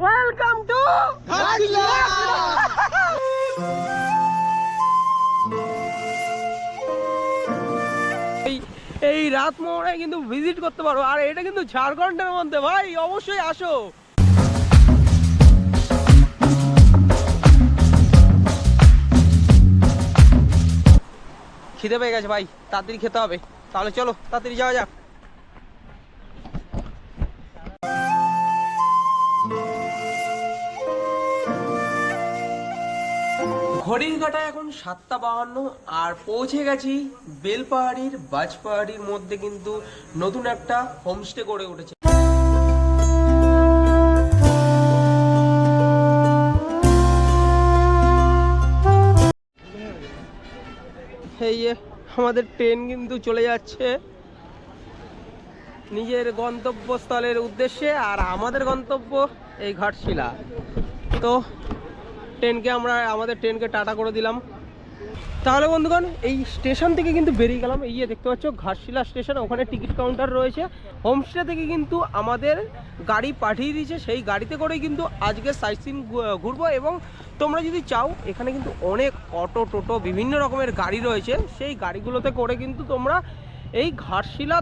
Welcome to এই রাত মোহনায় কিন্তু ভিজিট করতে পারো, আর এটা কিন্তু ঝাড়খণ্ডের মধ্যে। ভাই, অবশ্যই আসো। খিদে পেয়ে গেছে ভাই, তাড়াতাড়ি খেতে হবে। তাহলে চলো, তাড়াতাড়ি যাওয়া যাক। ঘড়ির কাটা এখন সাতটা বাহান্ন, আর পৌঁছে গেছি বেলপাহাড়ির, বাজপাহাড়ির মধ্যে কিন্তু নতুন একটা হোমস্টে গড়ে উঠেছে। এই আমাদের ট্রেন কিন্তু চলে যাচ্ছে। নিজের গন্তব্যস্থলের উদ্দেশ্যে আর আমাদের গন্তব্য এই ঘাটশিলা। তো ট্রেনকে আমরা, আমাদের ট্রেনকে টাটা করে দিলাম। তাহলে বন্ধুগণ, এই স্টেশন থেকে কিন্তু বেরিয়ে গেলাম। এই যে দেখতে পাচ্ছ, ঘাটশিলা স্টেশন, ওখানে টিকিট কাউন্টার রয়েছে। হোমস্টে থেকে কিন্তু আমাদের গাড়ি পাঠিয়ে দিয়েছে। সেই গাড়িতে করেই কিন্তু আজকে সাইট সিন ঘুরবো এবং তোমরা যদি চাও, এখানে কিন্তু অনেক অটো টোটো বিভিন্ন রকমের গাড়ি রয়েছে। সেই গাড়িগুলোতে করে কিন্তু তোমরা এই ঘাটশিলা,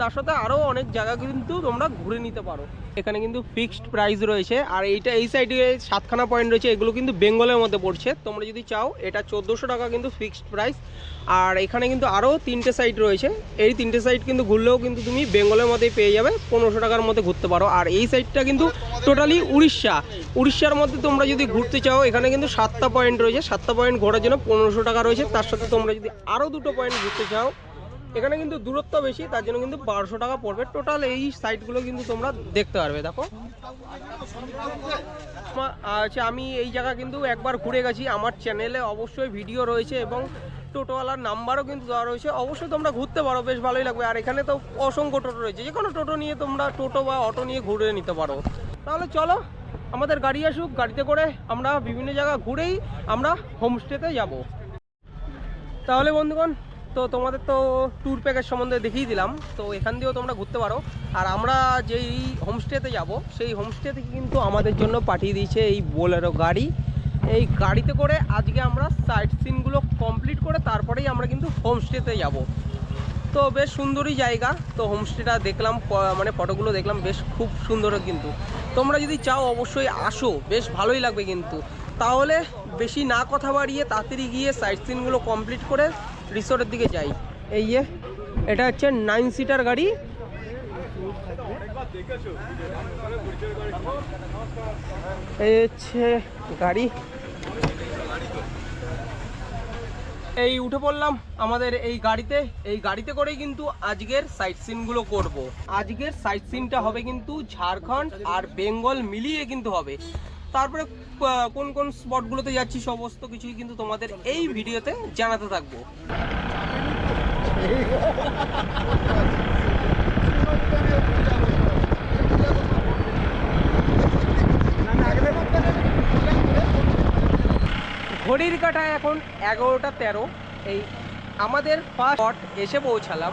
তার সাথে আরও অনেক জায়গা কিন্তু তোমরা ঘুরে নিতে পারো। এখানে কিন্তু ফিক্সড প্রাইস রয়েছে। আর এইটা, এই সাইডে সাতখানা পয়েন্ট রয়েছে, এগুলো কিন্তু বেঙ্গলের মধ্যে পড়ছে। তোমরা যদি চাও, এটা চোদ্দোশো টাকা কিন্তু ফিক্সড প্রাইস আর এখানে কিন্তু আরও তিনটে সাইড রয়েছে। এই তিনটে সাইড কিন্তু ঘুরলেও কিন্তু তুমি বেঙ্গলের মধ্যেই পেয়ে যাবে। পনেরোশো টাকার মধ্যে ঘুরতে পারো। আর এই সাইডটা কিন্তু টোটালি উড়িষ্যা। উড়িষ্যার মধ্যে তোমরা যদি ঘুরতে চাও, এখানে কিন্তু সাতটা পয়েন্ট রয়েছে। সাতটা পয়েন্ট ঘোরার জন্য পনেরোশো টাকা রয়েছে। তার সাথে তোমরা যদি আরও দুটো পয়েন্ট ঘুরতে চাও এখানে কিন্তু দূরত্ব বেশি, তার জন্য কিন্তু বারোশো টাকা পড়বে। টোটাল এই সাইটগুলো কিন্তু তোমরা দেখতে পারবে, দেখো। আচ্ছা আমি এই জায়গা কিন্তু একবার ঘুরে গেছি। আমার চ্যানেলে অবশ্যই ভিডিও রয়েছে এবং টোটোওয়ালার নাম্বারও কিন্তু দেওয়া রয়েছে। অবশ্যই তোমরা ঘুরতে পারো, বেশ ভালোই লাগবে। আর এখানে তো অসংখ্য টোটো রয়েছে। যে কোনো টোটো নিয়ে তোমরা টোটো বা অটো নিয়ে ঘুরে নিতে পারো। তাহলে চলো, আমাদের গাড়ি আসুক, গাড়িতে করে আমরা বিভিন্ন জায়গা ঘুরেই আমরা হোমস্টেতে যাব। তাহলে বন্ধুগণ তো তোমাদের তো ট্যুর প্যাকেজ সম্বন্ধে দেখিয়ে দিলাম। তো এখান দিয়েও তোমরা ঘুরতে পারো। আর আমরা যেই হোমস্টেতে যাব, সেই হোমস্টে থেকে কিন্তু আমাদের জন্য পাঠিয়ে দিয়েছে এই বোলেরো গাড়ি। এই গাড়িতে করে আজকে আমরা সাইট সিনগুলো কমপ্লিট করে তারপরেই আমরা কিন্তু হোমস্টেতে যাব। তো বেশ সুন্দরই জায়গা। তো হোমস্টেটা দেখলাম মানে ফটোগুলো দেখলাম, বেশ খুব সুন্দর কিন্তু। তোমরা যদি চাও অবশ্যই আসো, বেশ ভালোই লাগবে কিন্তু। তাহলে বেশি না কথা বাড়িয়ে তাড়াতাড়ি গিয়ে সাইট সিনগুলো কমপ্লিট করে রিসোর্টের দিকে যাই। এই যে, এটা হচ্ছে নাইন সিটার গাড়ি। এই হচ্ছে গাড়ি। এই উঠে পড়লাম আমাদের এই গাড়িতে। এই গাড়িতে করেই কিন্তু আজকের সাইট সিনগুলো করব। আজকের সাইট সিনটা হবে কিন্তু ঝাড়খণ্ড আর বেঙ্গল মিলিয়ে কিন্তু হবে। তারপরে কোন কোন স্পটগুলোতে যাচ্ছি, সমস্ত কিছুই কিন্তু তোমাদের এই ভিডিওতে জানাতে থাকব। ঘড়ির কাঁটায় এখন এগারোটা তেরো। এই আমাদের ফার্স্ট স্পট এসে পৌঁছালাম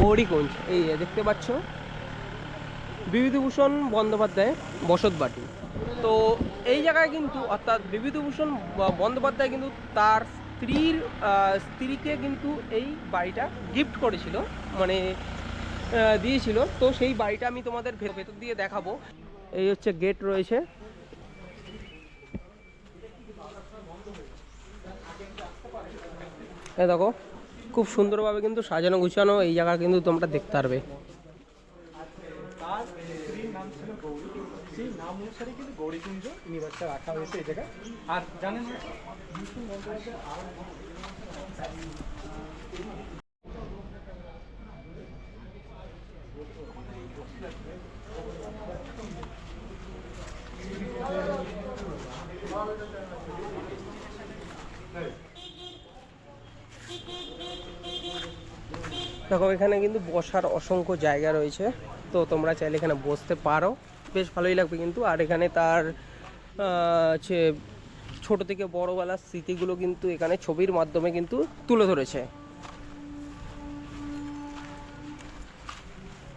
গৌরীগঞ্জ। এই দেখতে পাচ্ছ, বিভূতিভূষণ বন্দ্যোপাধ্যায় বসতবাটি তো এই জায়গায় কিন্তু অর্থাৎ বিভূতিভূষণ বন্দ্যোপাধ্যায় কিন্তু তার স্ত্রীর স্ত্রীকে কিন্তু এই বাড়িটা গিফট করেছিল মানে দিয়েছিল। তো সেই বাড়িটা আমি তোমাদের ভেতর দিয়ে দেখাবো। এই হচ্ছে গেট রয়েছে। দেখো, খুব সুন্দরভাবে কিন্তু সাজানো গুছানো এই জায়গা কিন্তু তোমরা দেখতে পারবে তার স্ত্রীর নাম ছিল গৌরী সেই নাম অনুসারে কিন্তু গৌরীকুঞ্জ ইউনিভার্সিটি রাখা হয়েছে এই জায়গায়। আর জানেন দেখো, এখানে কিন্তু বসার অসংখ্য জায়গা রয়েছে। তো তোমরা চাইলে এখানে বসতে পারো। বেশ ভালোই লাগবে কিন্তু। আর এখানে তার হচ্ছে ছোট থেকে বড়বেলার স্মৃতিগুলো কিন্তু এখানে ছবির মাধ্যমে কিন্তু তুলে ধরেছে।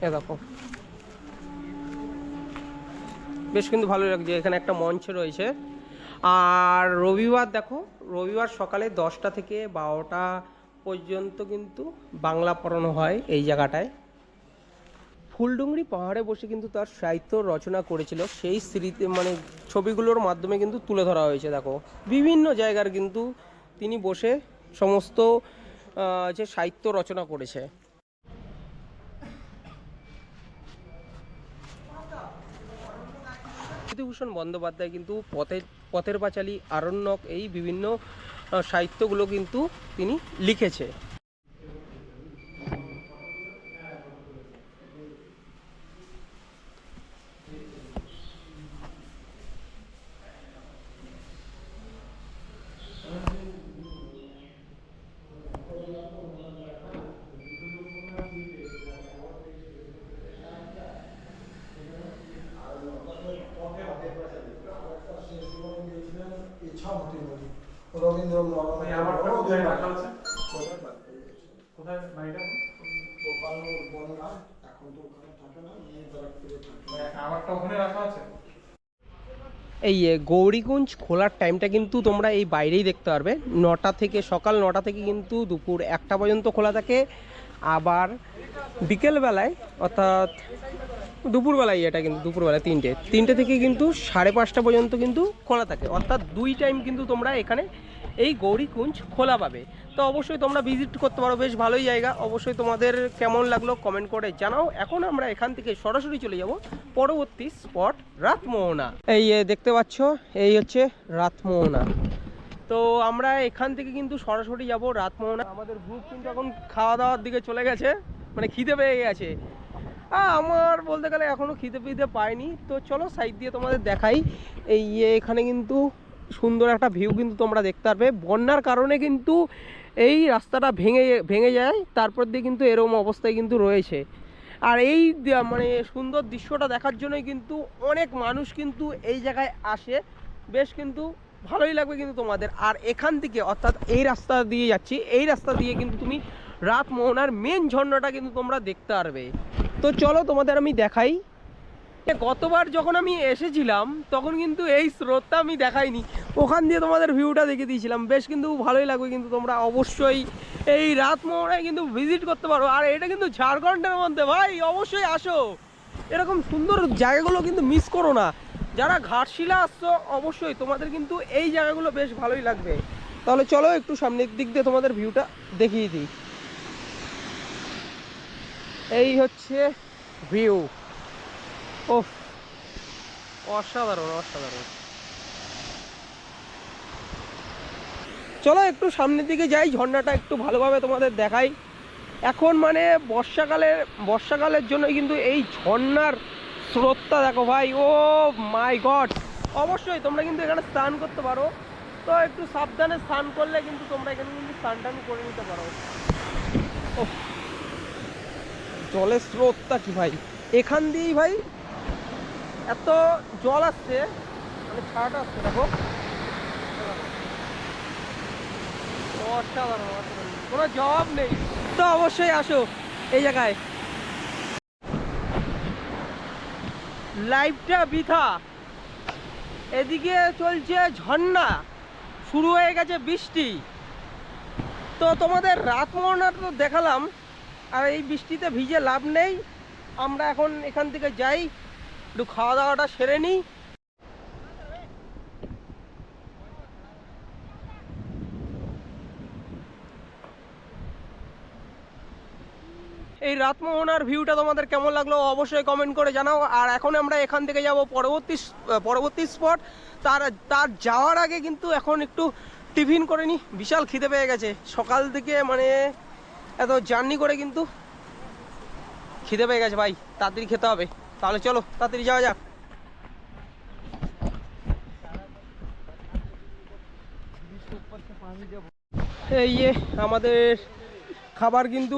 এ দেখো। বেশ কিন্তু ভালো লাগছে, এখানে একটা মঞ্চ রয়েছে। আর রবিবার দেখো, রবিবার সকালে দশটা থেকে বারোটা পর্যন্ত কিন্তু বাংলা পড়ানো হয় এই জায়গাটায়। ফুলডুংরি পাহাড়ে বসে কিন্তু তার সাহিত্য রচনা করেছিল। সেই স্মৃতি মানে ছবিগুলোর মাধ্যমে কিন্তু তুলে ধরা হয়েছে, দেখো। বিভিন্ন জায়গার কিন্তু তিনি বসে সমস্ত যে সাহিত্য রচনা করেছে। বিভূতিভূষণ বন্দ্যোপাধ্যায় কিন্তু পথের পথের পাঁচালী, আরণ্যক এই বিভিন্ন সাহিত্যগুলো কিন্তু তিনি লিখেছে। এই এ, গৌরীকুঞ্জ খোলার টাইমটা কিন্তু তোমরা এই বাইরেই দেখতে পারবে। নটা থেকে সকাল নটা থেকে কিন্তু দুপুর একটা পর্যন্ত খোলা থাকে। আবার বিকেলবেলায় অর্থাৎ দুপুরবেলায় এটা কিন্তু দুপুরবেলায় তিনটে। তিনটে থেকে কিন্তু সাড়ে পাঁচটা পর্যন্ত কিন্তু খোলা থাকে। অর্থাৎ দুই টাইম কিন্তু তোমরা এখানে এই গৌরীকুঞ্জ খোলা পাবে। তো অবশ্যই তোমরা ভিজিট করতে পারো, বেশ ভালোই জায়গা। অবশ্যই তোমাদের কেমন লাগল কমেন্ট করে জানাও। এখন আমরা এখান থেকে সরাসরি চলে যাব পরবর্তী স্পট রাতমোহনা। এই দেখতে পাচ্ছ, এই হচ্ছে রাতমোহনা। তো আমরা এখান থেকে কিন্তু সরাসরি যাব রাতমোহনা। আমাদের গ্রুপ কিন্তু এখন খাওয়া দাওয়ার দিকে চলে গেছে মানে খিদে পেয়ে গেছে। আমার বলতে গেলে এখনও খিদে পিদে পাইনি। তো চলো সাইড দিয়ে তোমাদের দেখাই। এই এখানে কিন্তু সুন্দর একটা ভিউ কিন্তু তোমরা দেখতে পারবে। বন্যার কারণে কিন্তু এই রাস্তাটা ভেঙে ভেঙে যায়, তারপর দিয়ে কিন্তু এরকম অবস্থায় কিন্তু রয়েছে। আর এই মানে সুন্দর দৃশ্যটা দেখার জন্যই কিন্তু অনেক মানুষ কিন্তু এই জায়গায় আসে। বেশ কিন্তু ভালোই লাগবে কিন্তু তোমাদের। আর এখান থেকে অর্থাৎ এই রাস্তা দিয়ে যাচ্ছি, এই রাস্তা দিয়ে কিন্তু তুমি রাত মোহনার মেন ঝর্ণাটা কিন্তু তোমরা দেখতে পারবে। তো চলো তোমাদের আমি দেখাই। গতবার যখন আমি এসেছিলাম, তখন কিন্তু এই স্রোতটা আমি দেখাইনি। ওখান দিয়ে তোমাদের ভিউটা দেখে দিয়েছিলাম। বেশ কিন্তু ভালোই লাগবে কিন্তু তোমরা অবশ্যই এই রাত মোহনায় কিন্তু ভিজিট করতে পারো। আর এটা কিন্তু ঝাড়খণ্ডের মধ্যে, ভাই, অবশ্যই আসো। এরকম সুন্দর জায়গাগুলো কিন্তু মিস করো না। যারা ঘাটশিলা আসছো, অবশ্যই তোমাদের কিন্তু এই জায়গাগুলো বেশ ভালোই লাগবে। তাহলে চলো একটু সামনের দিক দিয়ে তোমাদের ভিউটা দেখিয়ে দিই। এই হচ্ছে ভিউ ওফ অসাধারণ অসাধারণ। চলো একটু সামনের দিকে যাই, ঝর্ণাটা একটু ভালোভাবে তোমাদের দেখাই। এখন মানে বর্ষাকালের বর্ষাকালের জন্য কিন্তু এই ঝর্ণার স্রোতটা দেখো ভাই, ও মাই গড। অবশ্যই তোমরা কিন্তু এখানে স্নান করতে পারো। তো একটু সাবধানে স্নান করলে কিন্তু তোমরা এখানে কিন্তু স্নান টান করে নিতে পারো। জলের স্রোতটা কি ভাই? এখান দিয়েই ভাই এত জল আসছে মানে ছাড়াটা আসছে, দেখো। কোনো জবাব নেই। তো অবশ্যই আসো এই জায়গায়। লাইফটা বৃথা। এদিকে চলছে ঝর্ণা। শুরু হয়ে গেছে বৃষ্টি। তো তোমাদের রাত মোহনার তো দেখালাম, আর এই বৃষ্টিতে ভিজে লাভ নেই। আমরা এখন এখান থেকে যাই। একটু খাওয়া দাওয়াটা সেরে নিই। এই রাতমোহনার ভিউটা তোমাদের কেমন লাগল অবশ্যই কমেন্ট করে জানাও। আর এখন আমরা এখান থেকে যাব পরবর্তী পরবর্তী স্পট তার তার যাওয়ার আগে কিন্তু এখন একটু টিফিন করে নি। বিশাল খিদে পেয়ে গেছে। সকাল থেকে মানে এত জার্নি করে কিন্তু খিদে পেয়ে গেছে ভাই। তাড়াতাড়ি খেতে হবে। তাহলে চলো তাড়াতাড়ি যাওয়া যাক। এই যে আমাদের খাবার কিন্তু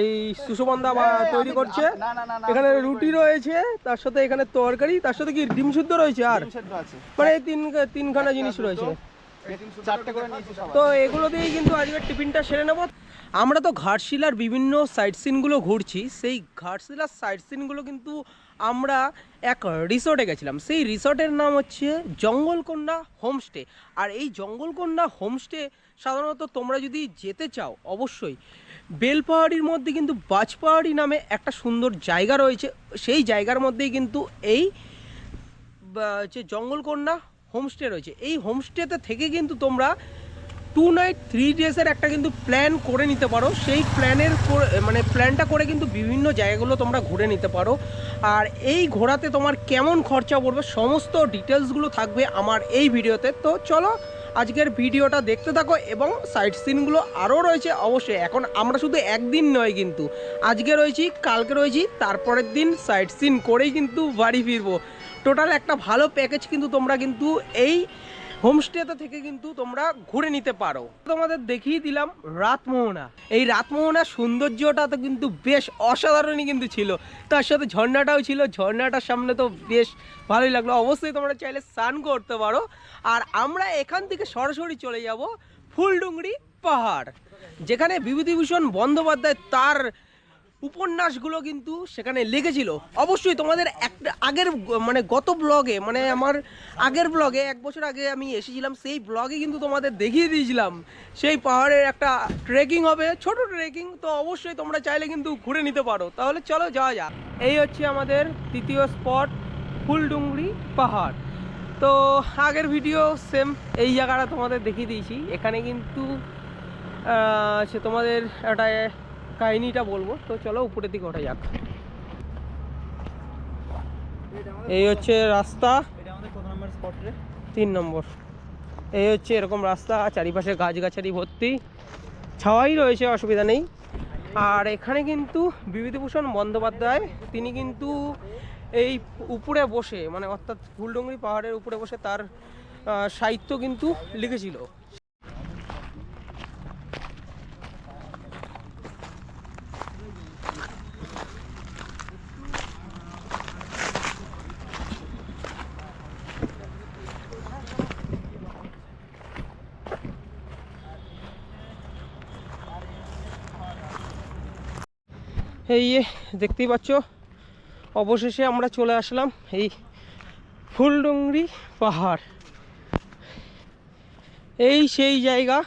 এই সুষমন্দা বা তৈরি করছে। এখানে রুটি রয়েছে তার সাথে এখানে তরকারি তার সাথে কি ডিম শুদ্ধ রয়েছে আর? মানে তিন তিনখানা জিনিস রয়েছে। তো এগুলো দিয়েই কিন্তু আজকে টিফিনটা সেরে নেব। আমরা তো ঘাটশিলার বিভিন্ন সাইট সিনগুলো ঘুরছি সেই ঘাটশিলার সাইট সিনগুলো কিন্তু আমরা এক রিসোর্টে গেছিলাম। সেই রিসোর্টের নাম হচ্ছে জঙ্গলকন্যা হোমস্টে আর এই জঙ্গলকন্যা হোমস্টে সাধারণত তোমরা যদি যেতে চাও, অবশ্যই বেলপাহাড়ির মধ্যে কিন্তু বাজপাহাড়ি নামে একটা সুন্দর জায়গা রয়েছে। সেই জায়গার মধ্যেই কিন্তু এই যে জঙ্গলকন্যা হোমস্টে রয়েছে। এই হোমস্টেতে থেকে কিন্তু তোমরা টু নাইট থ্রি ডেজের একটা কিন্তু প্ল্যান করে নিতে পারো। সেই প্ল্যানের মানে প্ল্যানটা করে কিন্তু বিভিন্ন জায়গাগুলো তোমরা ঘুরে নিতে পারো। আর এই ঘোরাতে তোমার কেমন খরচা পড়বে সমস্ত ডিটেলসগুলো থাকবে আমার এই ভিডিওতে। তো চলো, আজকের ভিডিওটা দেখতে থাকো এবং সাইট সিনগুলো আরও রয়েছে অবশ্যই। এখন আমরা শুধু একদিন নয় কিন্তু, আজকে রয়েছি, কালকে রয়েছি, তারপরের দিন সাইট সিন করেই কিন্তু বাড়ি ফিরবো। টোটাল একটা ভালো প্যাকেজ কিন্তু তোমরা কিন্তু এই হোমস্টেতে থেকে কিন্তু তোমরা ঘুরে নিতে পারো। তোমাদের দেখিয়ে দিলাম রাতমোহনা। এই রাতমোহনার সৌন্দর্যটা তো কিন্তু বেশ অসাধারণই কিন্তু ছিল। তার সাথে ঝর্ণাটাও ছিল। ঝর্ণাটার সামনে তো বেশ ভালোই লাগল। অবশ্যই তোমরা চাইলে স্নান করতে পারো। আর আমরা এখান থেকে সরাসরি চলে যাব ফুলডুংরি পাহাড়। যেখানে বিভূতিভূষণ বন্দ্যোপাধ্যায় তার উপন্যাসগুলো কিন্তু সেখানে লেগেছিল। অবশ্যই তোমাদের একটা আগের মানে গত ব্লগে মানে আমার আগের ব্লগে এক বছর আগে আমি এসেছিলাম, সেই ব্লগে কিন্তু তোমাদের দেখিয়ে দিয়েছিলাম। সেই পাহাড়ের একটা ট্রেকিং হবে, ছোট ট্রেকিং তো অবশ্যই তোমরা চাইলে কিন্তু ঘুরে নিতে পারো। তাহলে চলো যাওয়া যাক। এই হচ্ছে আমাদের তৃতীয় স্পট ফুলডুংরি পাহাড়। তো আগের ভিডিও সেম এই জায়গাটা তোমাদের দেখিয়ে দিয়েছি। এখানে কিন্তু সে তোমাদের একটা কাহিনিটা বলব। তো চলো উপরের দিকে ওঠা যাক। এই হচ্ছে রাস্তা। তিন নম্বর। এই হচ্ছে এরকম রাস্তা, চারিপাশে গাছগাছালি ভর্তি। ছাওয়াই রয়েছে, অসুবিধা নেই। আর এখানে কিন্তু বিভূতিভূষণ বন্দ্যোপাধ্যায়, তিনি কিন্তু এই উপরে বসে মানে অর্থাৎ ফুলডুঙ্গরি পাহাড়ের উপরে বসে তার সাহিত্য কিন্তু লিখেছিল। এই দেখতেই পাচ্ছ, অবশেষে আমরা চলে আসলাম এই ফুলডুংরি পাহাড়। এই সেই জায়গা,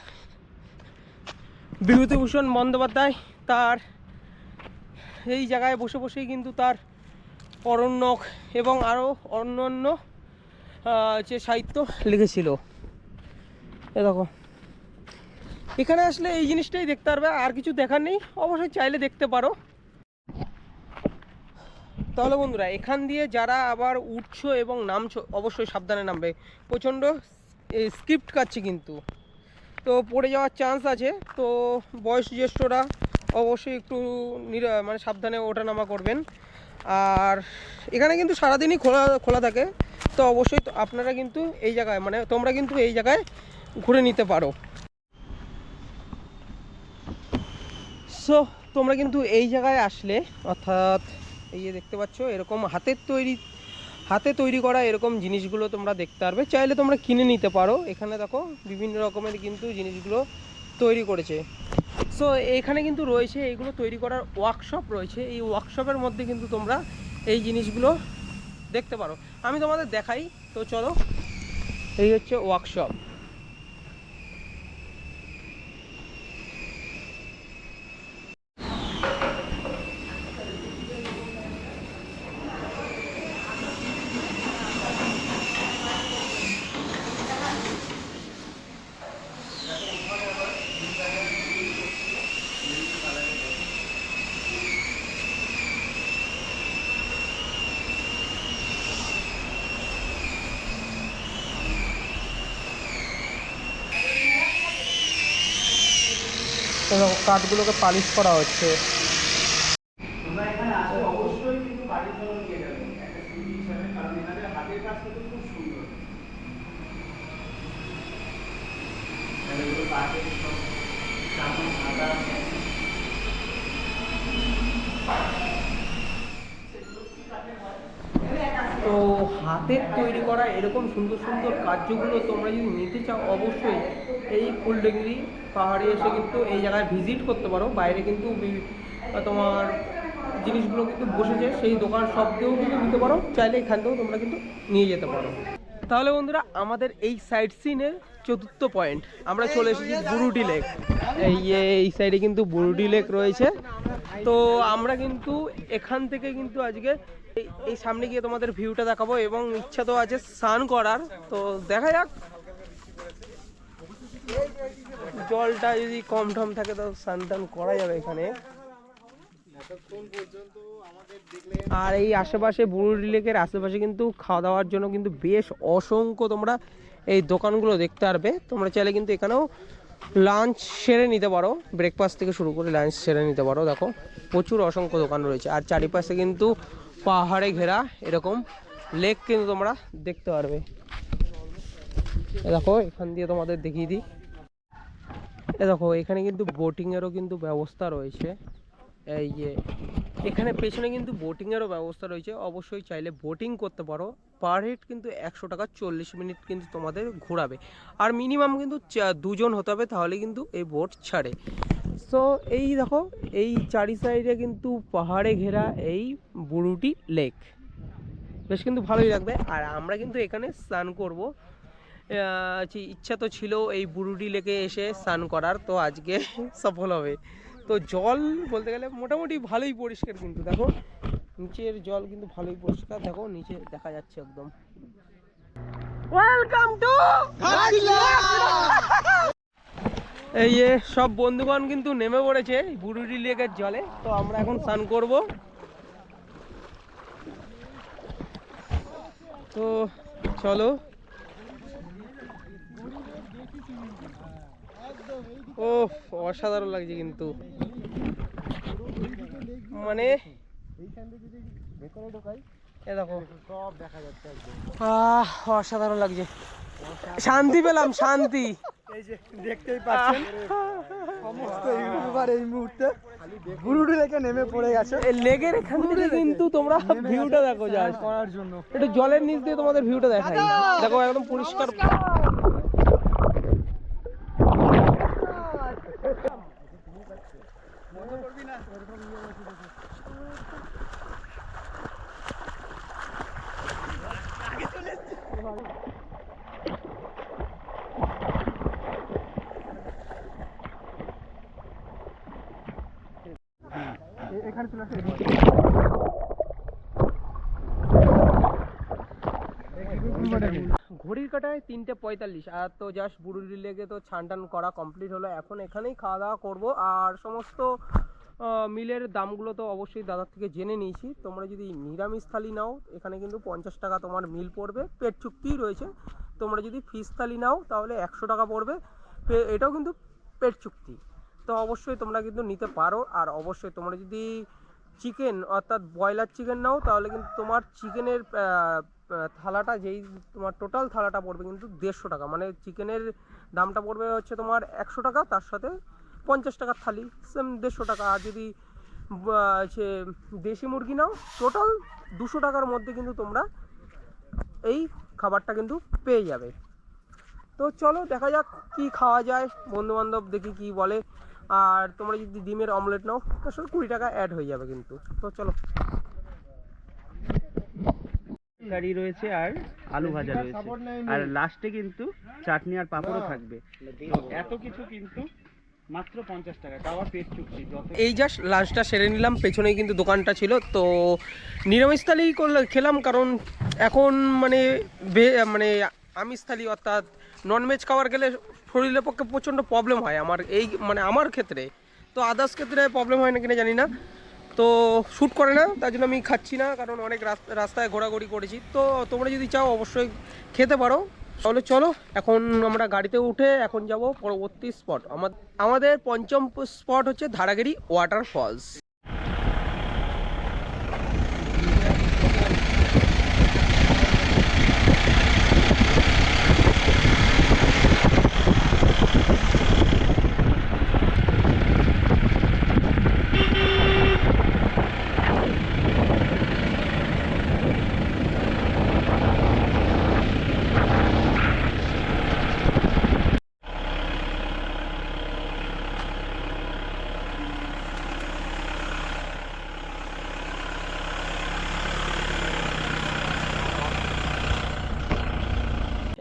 বিভূতিভূষণ বন্দ্যোপাধ্যায় তার এই জায়গায় বসে বসেই কিন্তু তার অরণ্যক এবং আরও অন্য অন্য যে সাহিত্য লিখেছিল। এ দেখো, এখানে আসলে এই জিনিসটাই দেখতে পারবে, আর কিছু দেখার নেই। অবশ্যই চাইলে দেখতে পারো। তাহলে বন্ধুরা, এখান দিয়ে যারা আবার উঠছো এবং নামছো, অবশ্যই সাবধানে নামবে। প্রচণ্ড স্ক্রিপ্ট কাটছে কিন্তু। তো পড়ে যাওয়ার চান্স আছে। তো বয়স জ্যেষ্ঠরা অবশ্যই একটু মানে সাবধানে ওঠানামা করবেন। আর এখানে কিন্তু সারাদিনই খোলা খোলা থাকে। তো অবশ্যই আপনারা কিন্তু এই জায়গায় মানে তোমরা কিন্তু এই জায়গায় ঘুরে নিতে পারো। সো তোমরা কিন্তু এই জায়গায় আসলে, অর্থাৎ এই যে দেখতে পাচ্ছ, এরকম হাতের তৈরি, হাতে তৈরি করা এরকম জিনিসগুলো তোমরা দেখতে পারবে। চাইলে তোমরা কিনে নিতে পারো। এখানে দেখো, বিভিন্ন রকমের কিন্তু জিনিসগুলো তৈরি করেছে। সো এখানে কিন্তু রয়েছে এইগুলো তৈরি করার ওয়ার্কশপ রয়েছে। এই ওয়ার্কশপের মধ্যে কিন্তু তোমরা এই জিনিসগুলো দেখতে পারো। আমি তোমাদের দেখাই, তো চলো। এই হচ্ছে ওয়ার্কশপ তো দেখো কাঠগুলোকে পালিশ করা হচ্ছে তোমরা এখানে আসলে অবশ্যই কিন্তু বাড়ির জন্য নিয়ে যাবে একটা স্মৃতি হিসাবে কারণ এনাদের হাতের কাজ কিন্তু খুব সুন্দর এগুলো কাঠের সব চামচ সাদা তো হাতের তৈরি করা এরকম সুন্দর সুন্দর কার্যগুলো তোমরা যদি নিতে চাও, অবশ্যই এই ফুলডেঙ্গি পাহাড়ে এসে কিন্তু এই জায়গায় ভিজিট করতে পারো। বাইরে কিন্তু তোমার জিনিসগুলো কিন্তু বসেছে, সেই দোকান সব দিয়েও কিন্তু নিতে পারো। চাইলে এখান থেকেও তোমরা কিন্তু নিয়ে যেতে পারো। তাহলে বন্ধুরা, আমাদের এই সাইড সিনের চতুর্থ পয়েন্ট আমরা চলে এসেছি বুরুডি লেক এই এই সাইডে কিন্তু বুরুডি লেক রয়েছে। তো আমরা কিন্তু এখান থেকে কিন্তু আজকে এই- সামনে গিয়ে তোমাদের ভিউটা দেখাবো এবং ইচ্ছা তো আছে স্নান করার। তো দেখা যাক। জলটা যদি কম টম থাকে, তো স্নান টান করা যাবে এখানে। আর এই আশেপাশে বুরুডি লেকের আশেপাশে কিন্তু খাওয়া দাওয়ার জন্য কিন্তু বেশ অসংখ্য তোমরা এই দোকানগুলো দেখতে পারবে। তোমরা চাইলে কিন্তু এখানেও লাঞ্চ সেরে নিতে পারো। ব্রেকফাস্ট থেকে শুরু করে লাঞ্চ সেরে নিতে পারো। দেখো, প্রচুর অসংখ্য দোকান রয়েছে। আর চারিপাশে কিন্তু পাহাড়ে ঘেরা এরকম লেক কিন্তু তোমরা দেখতে পারবে। দেখো, এখান দিয়ে তোমাদের দেখিয়ে দিই। দেখো, এখানে কিন্তু বোটিংয়েরও কিন্তু ব্যবস্থা রয়েছে। এই যে, এখানে পেছনে কিন্তু বোটিংয়েরও ব্যবস্থা রয়েছে। অবশ্যই চাইলে বোটিং করতে পারো। পার হেড কিন্তু একশো টাকা চল্লিশ মিনিট কিন্তু তোমাদের ঘোরাবে। আর মিনিমাম কিন্তু দুজন হতে হবে, তাহলে কিন্তু এই বোট ছাড়ে। সো এই দেখো, এই চারি সাইডে কিন্তু পাহাড়ে ঘেরা এই বুরুটি লেক বেশ কিন্তু ভালোই লাগবে। আর আমরা কিন্তু এখানে স্নান করব। ইচ্ছা তো ছিল এই বুরুডি লেকে এসে স্নান করার, তো আজকে সফল হবে। তো জল বলতে গেলে মোটামুটি ভালোই পরিষ্কার কিন্তু, দেখো। নিচের জল কিন্তু ভালোই পরিষ্কার, দেখো, নিচে দেখা যাচ্ছে একদম। ওয়েলকাম টু এই সব বন্ধুগণ কিন্তু নেমে পড়েছে বুরুডি লেকের জলে, তো আমরা এখন স্নান করব। তো চলো ও অসাধারণ লাগছে কিন্তু। মানে? এ দেখো। সব দেখা যাচ্ছে আহ অসাধারণ লাগছে। শান্তি পেলাম শান্তি। এই যে দেখতেই পাচ্ছেন। সমস্ত ইউটিউবার এই মুহূর্তে বুরুডি লেকে নেমে পড়ে গেছে। এই লেগের এখান থেকে কিন্তু তোমরা ভিউটা দেখো যা করার জন্য। একটু জলের নিচ দিয়ে তোমাদের ভিউটা দেখাই। দেখো একদম পরিষ্কার ঘড়ির কাটায় তিনটে পঁয়তাল্লিশ। আর তো জাস্ট বুড়ুরি লেগে তো ছান টান করা কমপ্লিট হলো। এখন এখানেই খাওয়া দাওয়া করব। আর সমস্ত মিলের দামগুলো তো অবশ্যই দাদার থেকে জেনে নিয়েছি। তোমরা যদি নিরামিষ থালি নাও, এখানে কিন্তু পঞ্চাশ টাকা তোমার মিল পড়বে। পেট চুক্তিই রয়েছে। তোমরা যদি ফিস থালি নাও, তাহলে একশো টাকা পড়বে। এটাও কিন্তু পেট চুক্তি। তো অবশ্যই তোমরা কিন্তু নিতে পারো। আর অবশ্যই তোমরা যদি চিকেন, অর্থাৎ ব্রয়লার চিকেন নাও, তাহলে কিন্তু তোমার চিকেনের থালাটা যেই তোমার টোটাল থালাটা পড়বে কিন্তু দেড়শো টাকা। মানে চিকেনের দামটা পড়বে হচ্ছে তোমার একশো টাকা, তার সাথে পঞ্চাশ টাকার থালি সেম দেড়শো টাকা। আর যদি সে দেশি মুরগি নাও টোটাল দুশো টাকার মধ্যে কিন্তু তোমরা এই খাবারটা কিন্তু পেয়ে যাবে। তো চলো দেখা যাক কি খাওয়া যায়। বন্ধু বান্ধব দেখি কি বলে। আর তোমরা যদি ডিমের অমলেট নাও, তার সাথে কুড়ি টাকা অ্যাড হয়ে যাবে কিন্তু। তো চলো। তরকারি রয়েছে আর আলু ভাজা রয়েছে। আর লাস্টে কিন্তু চাটনি আর পাঁপড়ও থাকবে। এত কিছু কিন্তু মাত্র পঞ্চাশ টাকা পেট এই জাস্ট লাঞ্চটা সেরে নিলাম, পেছনেই কিন্তু দোকানটা ছিল, তো নিরামিষ থালি করলে খেলাম, কারণ এখন মানে মানে আমিষ থালি অর্থাৎ ননভেজ খাবার গেলে শরীরের পক্ষে প্রচণ্ড প্রবলেম হয়, আমার এই মানে আমার ক্ষেত্রে। তো আদার্স ক্ষেত্রে প্রবলেম হয় না কিনা জানি না। তো শ্যুট করে না, তার জন্য আমি খাচ্ছি না, কারণ অনেক রাস- রাস্তায় ঘোরাঘুরি করেছি। তো তোমরা যদি চাও, অবশ্যই খেতে পারো। তাহলে চলো, এখন আমরা গাড়িতে উঠে এখন যাব পরবর্তী স্পট আমাদের পঞ্চম স্পট হচ্ছে ধারাগিরি ওয়াটার ফলস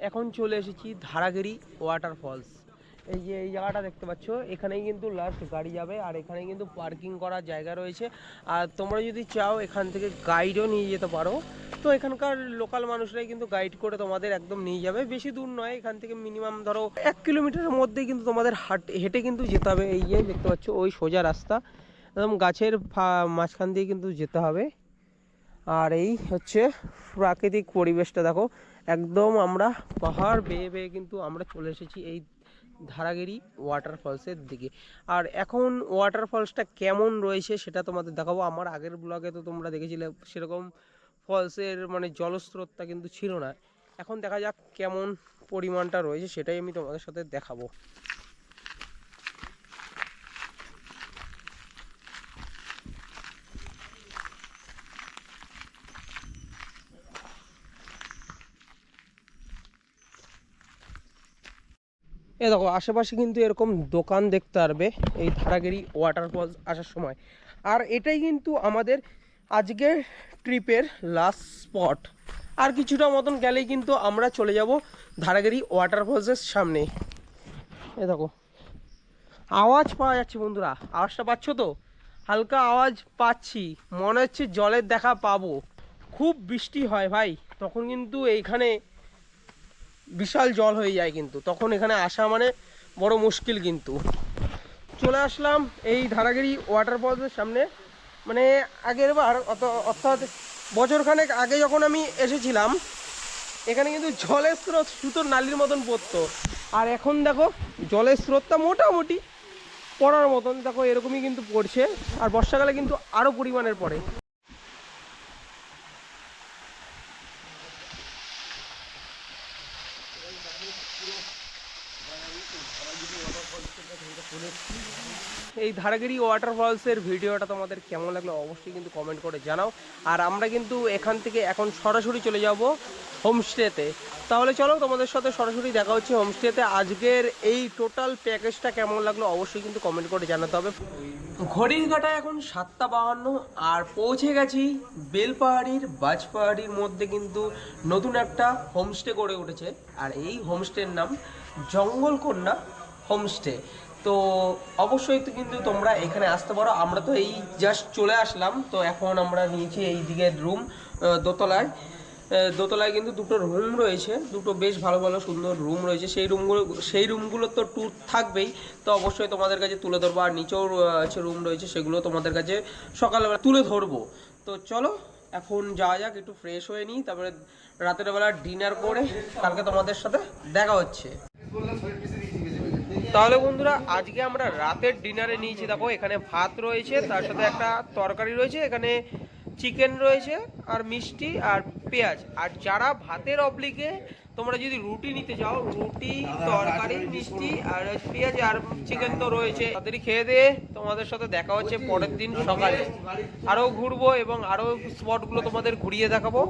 এখন চলে এসেছি ধারাগিরি ওয়াটারফলস এই যে এই জায়গাটা দেখতে পাচ্ছ, এখানেই কিন্তু লাস্ট গাড়ি যাবে আর এখানে কিন্তু পার্কিং করার জায়গা রয়েছে। আর তোমরা যদি চাও এখান থেকে গাইডও নিয়ে যেতে পারো। তো এখানকার লোকাল মানুষরাই কিন্তু গাইড করে তোমাদের একদম নিয়ে যাবে। বেশি দূর নয়, এখান থেকে মিনিমাম ধরো এক কিলোমিটারের মধ্যেই কিন্তু তোমাদের হাট, হেঁটে কিন্তু যেতে হবে। এই যে দেখতে পাচ্ছ, ওই সোজা রাস্তা। একদম গাছের মাঝখান দিয়ে কিন্তু যেতে হবে। আর এই হচ্ছে প্রাকৃতিক পরিবেশটা, দেখো। একদম আমরা পাহাড় বেয়ে বেয়ে কিন্তু আমরা চলে এসেছি এই ধারাগিরি ওয়াটারফলসের দিকে। আর এখন ওয়াটারফলসটা কেমন রয়েছে সেটা তোমাদের দেখাবো। আমার আগের ব্লগে তো তোমরা দেখেছিলে, সেরকম ফলসের মানে জলস্রোতটা কিন্তু ছিল না। এখন দেখা যাক কেমন পরিমাণটা রয়েছে, সেটাই আমি তোমাদের সাথে দেখাবো। এ দেখো, আশেপাশে কিন্তু এরকম দোকান দেখতে পারবে, এই ধারাগিরি ওয়াটারফলস আসার সময়। আর এটাই কিন্তু আমাদের আজকের ট্রিপের লাস্ট স্পট আর কিছুটা মতন গেলেই কিন্তু আমরা চলে যাব ধারাগিরি ওয়াটারফলসের সামনে। এ দেখো, আওয়াজ পাওয়া যাচ্ছে বন্ধুরা, আওয়াজটা পাচ্ছ তো? হালকা আওয়াজ পাচ্ছি, মনে হচ্ছে জলের দেখা পাবো। খুব বৃষ্টি হয় ভাই, তখন কিন্তু এইখানে বিশাল জল হয়ে যায় কিন্তু। তখন এখানে আসা মানে বড় মুশকিল কিন্তু। চলে আসলাম এই ধারাগিরি ওয়াটার ওয়াটারফলসের সামনে। মানে আগের বার অত, অর্থাৎ বছরখানেক আগে যখন আমি এসেছিলাম, এখানে কিন্তু জলের স্রোত সুতোর নালির মতন পড়তো। আর এখন দেখো, জলের স্রোতটা মোটামুটি পড়ার মতন। দেখো, এরকমই কিন্তু পড়ছে। আর বর্ষাকালে কিন্তু আরও পরিমাণের পড়ে। এই ধারাগিরি ওয়াটারফলসের ভিডিওটা তোমাদের কেমন লাগল অবশ্যই কিন্তু কমেন্ট করে জানাও। আর আমরা কিন্তু এখান থেকে এখন সরাসরি চলে যাব হোমস্টেতে। তাহলে চলো তোমাদের সাথে সরাসরি দেখা হচ্ছে হোমস্টেতে। আজকের এই টোটাল প্যাকেজটা কেমন লাগল অবশ্যই কিন্তু কমেন্ট করে জানাতে হবে। ঘড়ির কাটা এখন সাতটা বাহান্ন আর পৌঁছে গেছি বেলপাহাড়ির, বাজপাহাড়ির মধ্যে কিন্তু নতুন একটা হোমস্টে গড়ে উঠেছে। আর এই হোমস্টের নাম জঙ্গলকন্যা হোমস্টে। তো অবশ্যই তো কিন্তু তোমরা এখানে আসতে পারো। আমরা তো এই জাস্ট চলে আসলাম। তো এখন আমরা নিয়েছি এই দিকের রুম দোতলায়। দোতলায় কিন্তু দুটো রুম রয়েছে। দুটো বেশ ভালো ভালো, সুন্দর রুম রয়েছে। সেই রুমগুলো সেই রুমগুলো তো ট্যুর থাকবেই। তো অবশ্যই তোমাদের কাছে তুলে ধরবো। আর নিচেও আছে রুম রয়েছে সেগুলো তোমাদের কাছে সকালবেলা তুলে ধরবো। তো চলো, এখন যাওয়া যাক, একটু ফ্রেশ হয়ে নিই। তারপরে রাতের বেলা ডিনার করে কালকে তোমাদের সাথে দেখা হচ্ছে। তাহলে বন্ধুরা, আজকে আমরা রাতের ডিনারে নিয়েছি। দেখো, এখানে ভাত রয়েছে, তার সাথে একটা তরকারি রয়েছে, এখানে চিকেন রয়েছে, আর মিষ্টি আর পেঁয়াজ। আর যারা ভাতের অবলিকে তোমরা যদি রুটি নিতে চাও রুটি, তরকারি, মিষ্টি, আর পেঁয়াজ আর চিকেন তো রয়েছে। তাড়াতাড়ি খেয়ে দিয়ে তোমাদের সাথে দেখা হচ্ছে পরের দিন সকালে। আরও ঘুরবো এবং আরও স্পটগুলো তোমাদের ঘুরিয়ে দেখাবো।